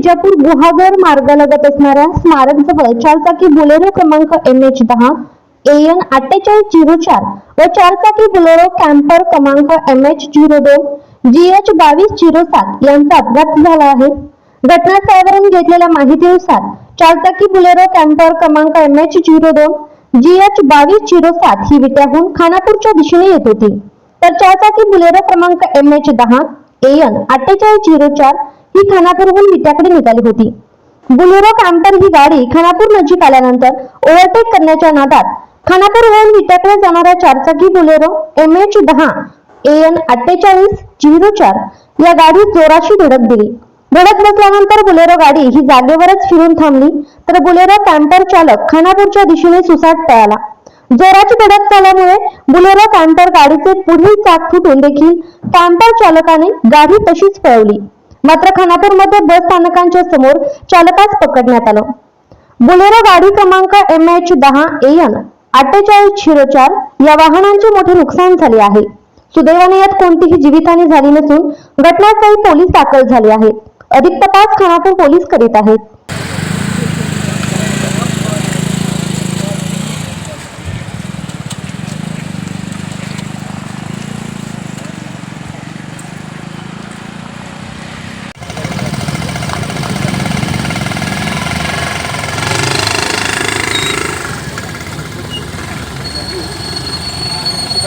विजापूर गुहागर मार्गालगत असणाऱ्या स्मारक जवळ चारचाकी बुलेरो क्रमांक एम एच दहा एन अठ्ठेचाळीस झिरो चार व चारचाकी बुलेरो कॅम्पर क्रमांक एम एच झिरो दोन जी एच बावीस झिरो सात यांचा अपघात झाला आहे. घटनास्थळावरून घेतलेल्या माहितीनुसार चारचाकी बुलेरो कॅम्पर क्रमांक एम एच झिरो दोन जी एच बावीस झिरो सात ही विट्याहून खानापूरच्या दिशेने येत होती. तर चारचाकी बुलेरो क्रमांक एम एच दहा एन अठ्ठेचाळीस झिरो चार ही खानापूरहून विट्याकडे निघाली होती. बुलेरो कॅम्पर ही गाडी खानापूर नजीक आल्यानंतर ओव्हरटेक करण्याच्या नादात खानापूरहून विट्याकडे जाणाऱ्या चारचाकी बुलेरो एम एच दहा एन अठ्ठेचाळीस झिरो चार या गाडीत जोराची धडक दिली. धडक बसल्यानंतर बुलेरो गाडी ही जागेवरच फिरून थांबली. तर बुलेरो कॅम्पर चालक खानापूरच्या दिशेने सुसाट पळाला. जोराची धडक झाल्यामुळे बुलेरो कॅम्पर गाडीचे पुढील चाक फुटून देखील कॅम्पर चालकाने गाडी तशीच पळवली. मात्र खानापूरमध्ये बस स्थानकांच्या समोर चालकास पकडण्यात आलं. बुलेरो गाडी क्रमांक एम एच दहा एन अठ्ठेचाळीस झिरो चार या वाहनांचे मोठे नुकसान झाले आहे. सुदैवाने यात कोणतीही जीवितहानी झाली नसून घटनास्थळी पोलीस दाखल झाले आहेत. अधिक तपास खानापूर पोलीस करीत आहेत.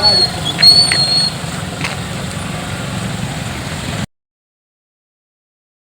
trabalho.